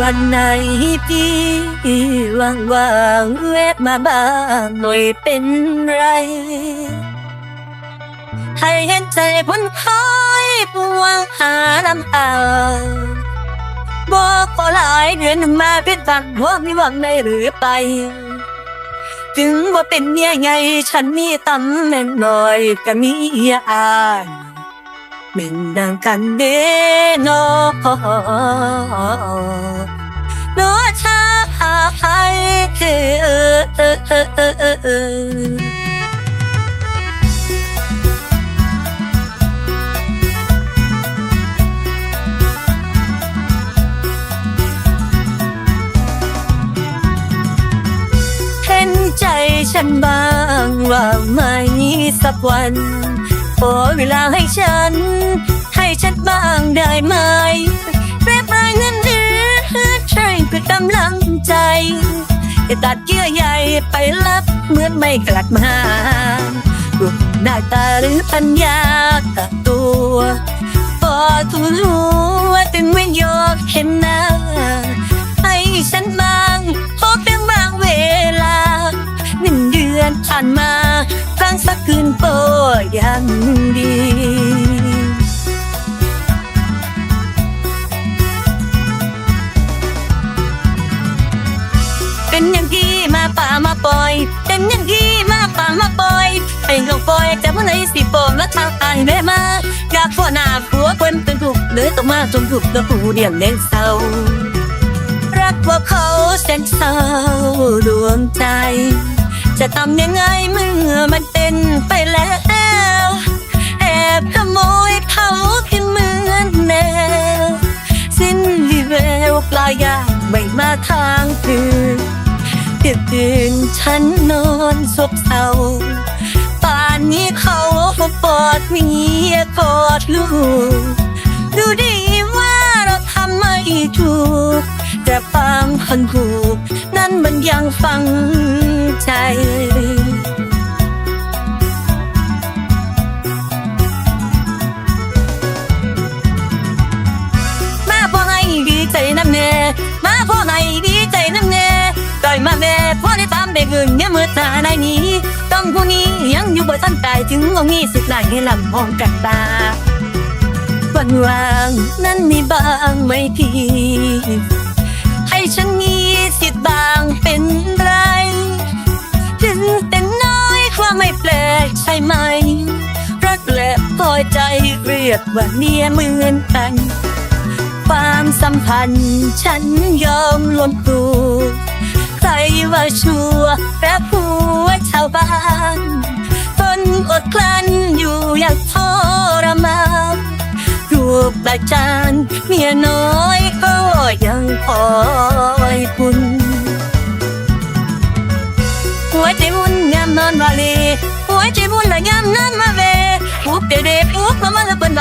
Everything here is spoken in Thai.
วันไหนพี่ว่างว่างๆแวะมาบ้างหน่อยเป็นไร ให้เห็นใจพ้นคอยปวงหาน้ำตาบอกก็หลายเดือนมาเป็นตังหัวมีหวังในหรือไป ถึงว่าเป็นเมียไง ฉันมีตำแหน่งหน่อยก็มีอาย เป็นดังกันเด้นอโนชาไอเห็นใจฉันบ้างว่าไม่สักวัน ขอเวลาให้ฉัน ให้ฉันบ้างได้ไหมเรียบรายเงินเดือนใช่เพื่อกำลังใจจะตัดเยื่อใยไปลับเหมือนไม่กลับมาหน้าตาหรือปัญญากับตัวพอทุลู อนผ่านมาครั้งสักคืนโปรยังดีเป็นอย่างที่มาป่ามาปล่อย เป็นอย่างที่มาป่ามาปล่อยให้ลงปล่อยแต่เมื่อไหร่สิโปมและทางอายแม่มาอยากฝัวหน้าผัวเปิ้นเป็นถูกเดือต้องมาจนถูกแล้วผู้เดียงเล่นเศร้ารักว่าเขาแสนเศร้าดวงใจ จะทำยังไงเมื่อมันเป็นไปแล้ว แอบขโมยเขาขึ้นเหมือนแนว สิ้นวีแววปลายยางไม่มาทางคืนเดือดตื่นฉันนอนซบเศร้าป่านนี้เขาปอดมียกอดลูก ดูดีว่าเราทำไม่ถูก แต่บางคนถูก นั้นมันยังฟัง ใจมาพอไงดีใจน้ำเน่มาพอไงดีใจน้ำเน่ต่อยมาแม่พอได้ตามได้เงินเนี่ยเมื่อตาได้นี้ต้องผู้นี้ยังอยู่บ่ทันตายถึงอางี้สิบหลายให้ลำพองกันตาวันว่างนั้นมีบางไหมพี่ พอใจเรียกว่าเมียเหมือนกัน ความสัมพันธ์ ฉันยอมล้มตัวใครว่าชัวและผัวชาวบ้านทนอดกลั้นอยู่อย่างทรมานรูปประจานเมียน้อยก็ยังคอยคุณหัวใจวุ่นงามนอนวาเลหัวใจวุ่นละยามนอนมาเว ปุ๊บเดเดปุ๊บมามาละเป็น